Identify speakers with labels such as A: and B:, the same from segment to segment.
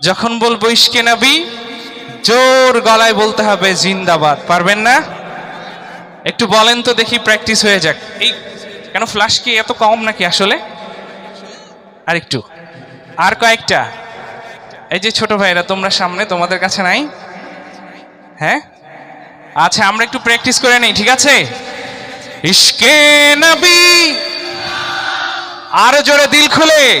A: যখন বলব ইস্কে নাবি জোর গলায় বলতে হবে, জিন্দাবাদ পারবেন না? একটু বলেন তো দেখি প্র্যাকটিস হয়ে যাক। এই কেন ফ্লাশ কি এত কম নাকি আসলে? আর একটু। আর কয়েকটা। এই যে ছোট ভাইরা, তোমরা সামনে, তোমাদের কাছে নাই? হ্যাঁ? আচ্ছা আমরা একটু প্র্যাকটিস করে নেই, ঠিক আছে? ইস্কে নবী! আরও জোরে দিল খুলে।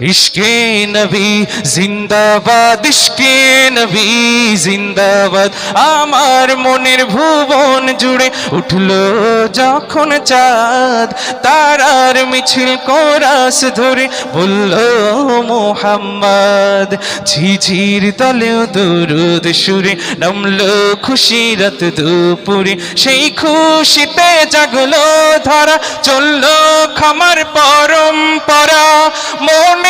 A: ইশকে নবী, জিন্দাবাদ, ইশকে নবী, জিন্দাবাদ। আমার মনের ভুবন জুড়ে উঠল যখন চাঁদ, তারার মিছিল কোরাস ধরে বলল, মোহাম্মদ, ঝিঝির তলেও দরুদ সুরে নামলো খুশি রাত দুপুরে। সেই খুশিতে জাগলো ধারা, চলল খামার পরম্পরা। মনের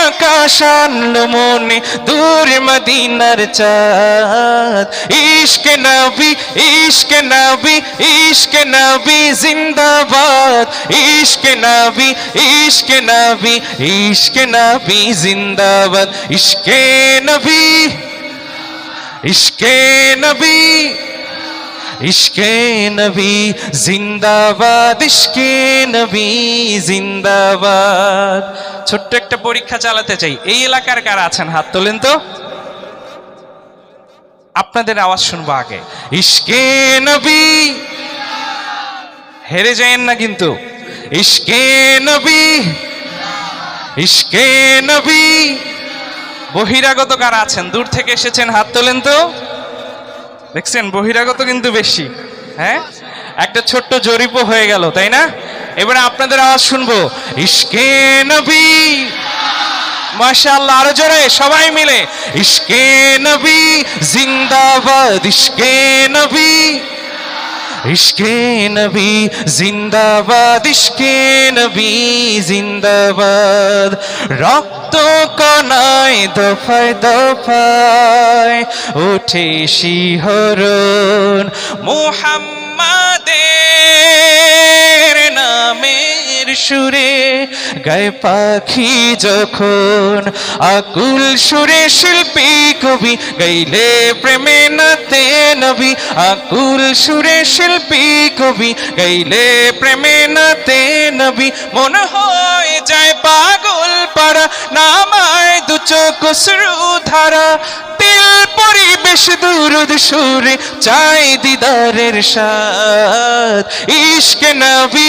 A: আকাশ আনলো মনে দূর মদিনার চাঁদ ইশক নবী ইশক নবী ইশক নবী জিন্দাবাদ ইশক নবী ইশক নবী ইশক নবী জিন্দাবাদ ইশকে নবী ইশকে নবী ইশকে নবী, জিন্দাবাদ, ইশকে নবী, জিন্দাবাদ। ছোট্ট একটা পরীক্ষা চালাতে চাই। এই এলাকার কারা আছেন? হাত তোলেন তো। আপনাদের আওয়াজ শুনব আগে। ইশকে নবী। হেরে যায়েন না কিন্তু। ইশকে নবী। ইশকে নবী। বহিরাগত কারা আছেন? দূর থেকে এসেছেন। হাত তোলেন তো। দেখছেন? বহিরাগত কিন্তু বেশি হ্যাঁ? একটা ছোট্ট জরিপও হয়ে গেল, তাই না? এবারে আপনাদের আওয়াজ শুনব। ইশকে নবী। মাশাআল্লাহ, আরও জোরে, সবাই মিলে। ইশকে নবী, জিন্দাবাদ, ইশকে নবী। ইশকে নবী, জিন্দাবাদ, ইশকে নবী, জিন্দাবাদ। রক্ত কনায় দফায় দফায় উঠে শিহরণ মোহাম্মদের নামের সুরে, গায়ে পাখি যখন আকুল সুরে শিল্পী কবি গাইলে প্রেমে নাতে নবী, আকুল সুরে শিল্পী কবি গাইলে প্রেমে নাতে নবী। মনে হয় যায় পাগল পাড়া, নামায় দু চোখ ধারা। তিল পরিবেশ দুরুদ সুরে চাই দিদারের সাথ। ইশক নবী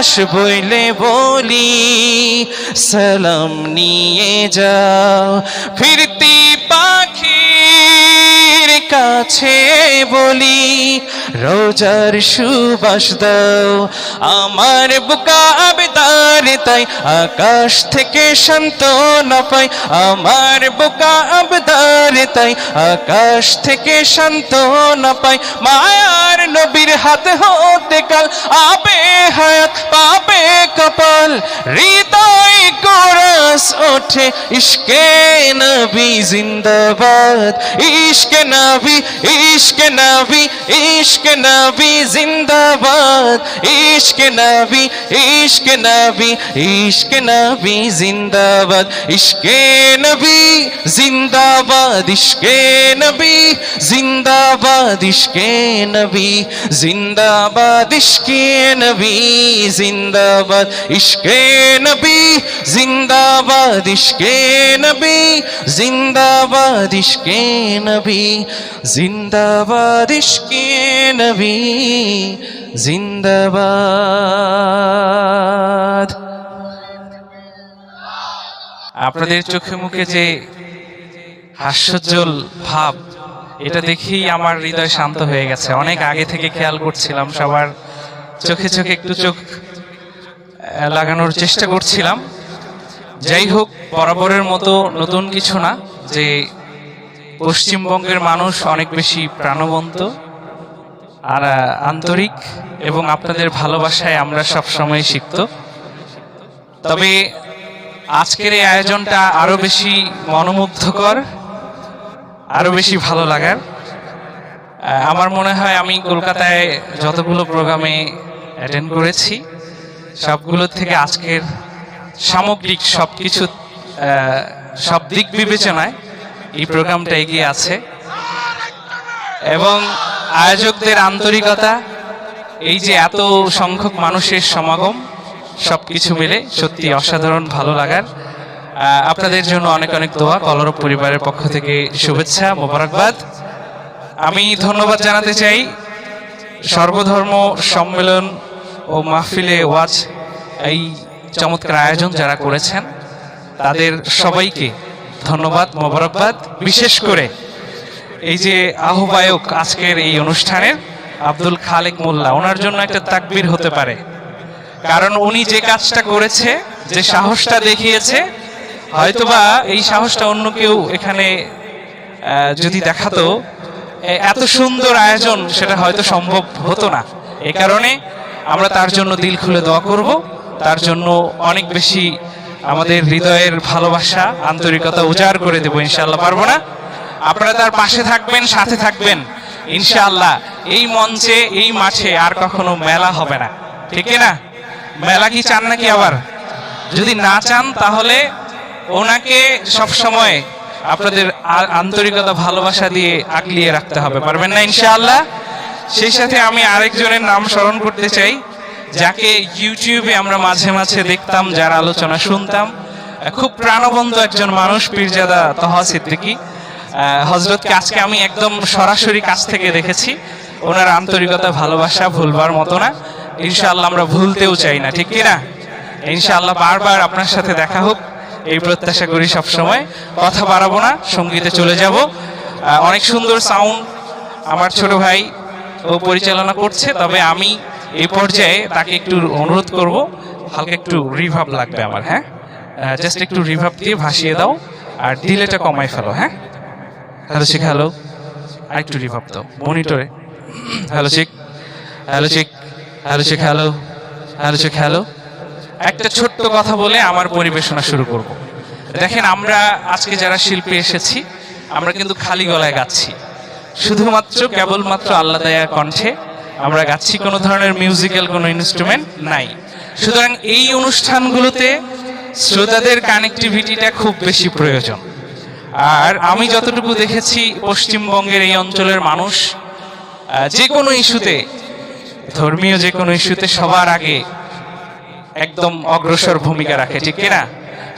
A: বাতাস বইলে বলি, সালাম নিয়ে যাও। ফিরতি পাখির কাছে বলি, রোজার সুবাস দাও। আমার বুকা আবেদার তাই আকাশ থেকে শান্ত না পাই। আমার বুকা আবেদার তাই আকাশ থেকে শান্ত না পাই। মায়ার নবীর হাত হতে কাল আবে হায়াত পাবে কপাল হৃদয় কোরস ওঠে ইশকে নবী জিন্দাবাদ ইশকে নবী ইশকে নবী ইশকে নবী জিন্দাবাদ ইশকে নবী ইশকে নবী ইশকে নবী জিন্দাবাদ ইশকে নবী জিন্দাবাদ ইশকে নবী জিন্দাবাদ ইশকে নবী জিন্দাবাদ, ইশকে নবী, জিন্দাবাদ, ইশকে নবী, জিন্দাবাদ, ইশকে নবী, জিন্দাবাদ, ইশকে নবী, জিন্দাবাদ, ইশকে নবী, জিন্দাবাদ। আপনাদের চোখে মুখে যে হাস্যজ্জ্বল ভাব এটা দেখেই আমার হৃদয় শান্ত হয়ে গেছে। অনেক আগে থেকে খেয়াল করছিলাম, সবার চোখে চোখে একটু চোখ লাগানোর চেষ্টা করছিলাম। যাই হোক, বরাবরের মতো নতুন কিছু না, যে পশ্চিমবঙ্গের মানুষ অনেক বেশি প্রাণবন্ত আর আন্তরিক এবং আপনাদের ভালোবাসায় আমরা সব সময় শিখত তবে আজকের এই আয়োজনটা আরও বেশি মনোমুগ্ধকর। আরও বেশি ভালো লাগার আমার মনে হয় আমি কলকাতায় যতগুলো প্রোগ্রামে অ্যাটেন্ড করেছি, সবগুলো থেকে আজকের সামগ্রিক সব কিছু সব দিক বিবেচনায় এই প্রোগ্রামটা এগিয়ে আছে। এবং আয়োজকদের আন্তরিকতা, এই যে এত সংখ্যক মানুষের সমাগম, সবকিছু মিলে সত্যি অসাধারণ ভালো লাগার। আপনাদের জন্য অনেক অনেক দোয়া, কলরব পরিবারের পক্ষ থেকে শুভেচ্ছা, মোবারকবাদ। আমি ধন্যবাদ জানাতে চাই সর্বধর্ম সম্মেলন ও মাহফিলে ওয়াজ এই চমৎকার আয়োজন যারা করেছেন, তাদের সবাইকে ধন্যবাদ, মোবারকবাদ। বিশেষ করে এই যে আহ্বায়ক আজকের এই অনুষ্ঠানের আব্দুল খালেক মোল্লা, ওনার জন্য একটা তাকবির হতে পারে। কারণ উনি যে কাজটা করেছে, যে সাহসটা দেখিয়েছে হয়তোবা এই সাহসটা অন্য কেউ এখানে যদি দেখাতো এত সুন্দর আয়োজন সেটা হয়তো সম্ভব হতো না। এ কারণে আমরা তার জন্য দিল খুলে দোয়া করব। তার জন্য অনেক বেশি আমাদের হৃদয়ের ভালোবাসা, আন্তরিকতা উজাড় করে দেবো ইনশাল্লাহ পারব না? আপনারা তার পাশে থাকবেন, সাথে থাকবেন, ইনশাআল্লাহ। এই মঞ্চে, এই মাঠে আর কখনো মেলা হবে না। ঠিক না? মেলা কি চান নাকি আবার? যদি না চান, তাহলে ওনাকে সব সময় আপনাদের আন্তরিকতা, ভালোবাসা দিয়ে আগলিয়ে রাখতে হবে, পারবেন না ইনশাআল্লাহ? সেই সাথে আমি আরেকজনের নাম স্মরণ করতে চাই, যাকে ইউটিউবে আমরা মাঝে মাঝে দেখতাম, যার আলোচনা শুনতাম। খুব প্রাণবন্ত একজন মানুষ, পীরজাদা তহা সিদ্দিকী। হজরতকে আজকে আমি একদম সরাসরি কাছ থেকে দেখেছি। ওনার আন্তরিকতা, ভালোবাসা ভুলবার মতো না। ইনশাআল্লাহ আমরা ভুলতেও চাই না, ঠিক কি না ইনশাআল্লাহ বারবার আপনার সাথে দেখা হোক। এই প্রত্যাশা করি সব সময় কথা বাড়াবো না, সঙ্গীতে চলে যাব। অনেক সুন্দর সাউন্ড আমার ছোট ভাই ও পরিচালনা করছে, তবে আমি এই পর্যায়ে তাকে একটু অনুরোধ করব, হালকা একটু রিভাব লাগবে আমার হ্যাঁ? জাস্ট একটু রিভাব দিয়ে ভাসিয়ে দাও, আর ডিলেটা কমাই ফেলো হ্যাঁ? হ্যালো শিখ হ্যালো আর একটু রিভাব দাও মনিটরে হ্যালো শিখ হ্যালো শিখ হ্যালো শিখ হ্যালো হ্যালো শিখ হ্যালো একটা ছোট্ট কথা বলে আমার পরিবেশনা শুরু করব। দেখেন, আমরা আজকে যারা শিল্পী এসেছি, আমরা কিন্তু খালি গলায় গাচ্ছি। শুধুমাত্র, কেবলমাত্র আল্লাহ দয়ার কণ্ঠে আমরা গাচ্ছি, কোনো ধরনের মিউজিক্যাল কোনো ইনস্ট্রুমেন্ট নাই। সুতরাং এই অনুষ্ঠানগুলোতে শ্রোতাদের কানেক্টিভিটিটা খুব বেশি প্রয়োজন। আর আমি যতটুকু দেখেছি, পশ্চিমবঙ্গের এই অঞ্চলের মানুষ যে কোনো ইস্যুতে, ধর্মীয় যে কোনো ইস্যুতে সবার আগে একদম অগ্রসর ভূমিকা রাখে, ঠিক কিনা?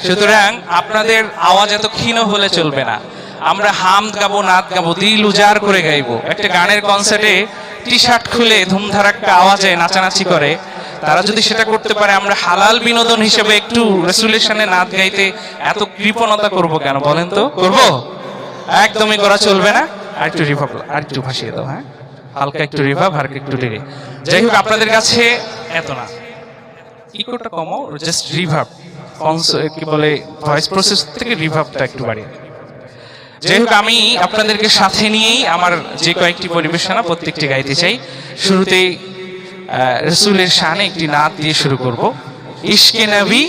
A: সুতরাং আপনাদের আওয়াজ এত ক্ষীণ হলে চলবে না। আমরা হাম গাবো নাচ গাবো, দিল উজাড় করে গাইবো। একটা গানের কনসার্টে টি শার্ট খুলে ধুমধারাক্কা আওয়াজে নাচানাচি করে। তারা যদি সেটা করতে পারে, আমরা হালাল বিনোদন হিসেবে একটু রেসুলেশনে নাচ গাইতে এত কৃপণতা করব কেন বলেন তো? করব? একদমই করা চলবে না। আর একটু রিভাব আর একটু ভাসিয়ে দাও হ্যাঁ? হালকা একটু রিভাব আর একটু টেরে যাই হোক, আপনাদের কাছে এত না। ইকোটা কমাও জাস্ট রিভার্ব কি বলে ভয়েস প্রসেস থেকে রিভার্বটা একটু বাড়িয়ে। যাই হোক আমি আপনাদেরকে সাথে নিয়েই আমার যে কয়েকটি পরিবেশনা প্রত্যেকটি গাইতে চাই, শুরুতেই রসুলের শানে একটি নাচ দিয়ে শুরু করব। ইশকে নবী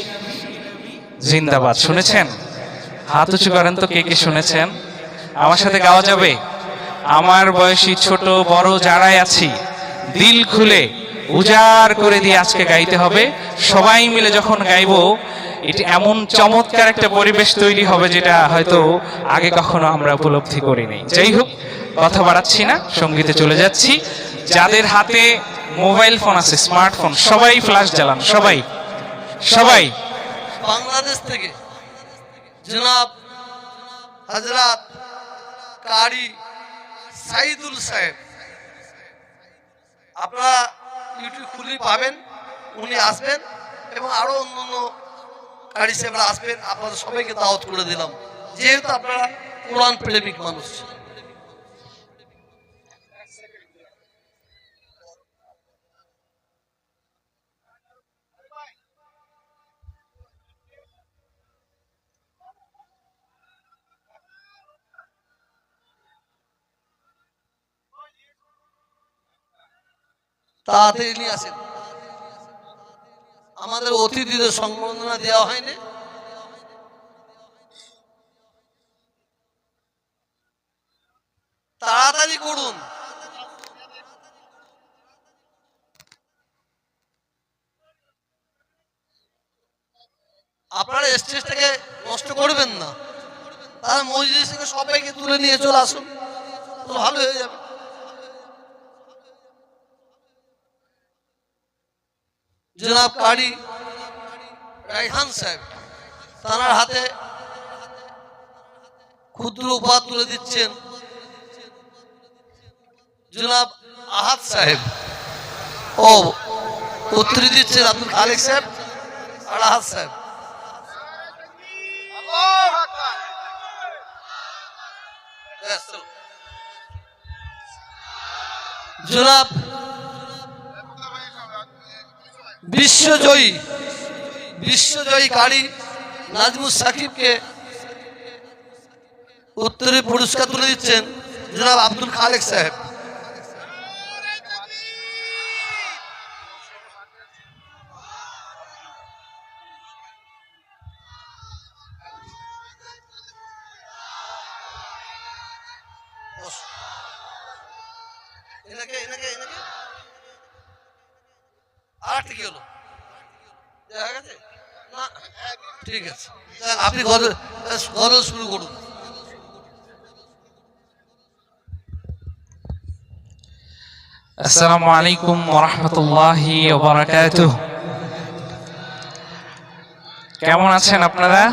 A: জিন্দাবাদ, শুনেছেন? হাত উঁচু করেন তো কে কে শুনেছেন? আমার সাথে গাওয়া যাবে? আমার বয়সী ছোট বড় যারাই আছি দিল খুলে উজাড় করে দিয়ে আজকে গাইতে হবে। সবাই মিলে যখন গাইবো, এটি এমন চমৎকার একটা পরিবেশ তৈরি হবে যেটা হয়তো আগে কখনো আমরা উপলব্ধি করিনি। যাই হোক, কথা বাড়াচ্ছি না, সঙ্গীতে চলে যাচ্ছি। যাদের হাতে মোবাইল ফোন আছে, স্মার্টফোন, সবাই ফ্ল্যাশ জ্বালান, সবাই সবাই।
B: বাংলাদেশ থেকে জনাব হজরত কারি সাইদুল সাহেব। আপনারা ইউটিউব খুলেই পাবেন, উনি আসবেন এবং আরও অন্য অন্য কারি সাহেবরা আসবেন, আপনাদের সবাইকে দাওয়াত করে দিলাম। যেহেতু আপনারা কোরআন প্রেমিক মানুষ। তাড়াতাড়ি নিয়ে আসেন। আমাদের অতিথিদের সংবর্ধনা দেওয়া হয়নি। তাড়াতাড়ি করুন। আপনারা স্টেজটাকে নষ্ট করবেন না। তাহলে মসজিদ থেকে সবাইকে তুলে নিয়ে চলে আসুন। ভালো হয়ে যাবে। জনাব কারি রাইহান সাহেব তার হাতে ক্ষুদ্র উপহার তুলে দিচ্ছেন জনাব আহাদ সাহেব। ও, উত্তরি দিচ্ছেন আব্দুল খালেক সাহেব আর আহাদ সাহেব। জনাব বিশ্বজয়ী বিশ্বজয়ী কারি নাজমুল সাকিবকে উত্তরে পুরস্কার তুলে দিচ্ছেন জনাব আব্দুল খালেক সাহেব। আর একটা কি হলো? দেখা গেছে? না। ঠিক আছে। আপনি গজল গজল শুরু করুন।
A: আসসালামু আলাইকুম ওরহমতুল্লাহি কেমন আছেন আপনারা?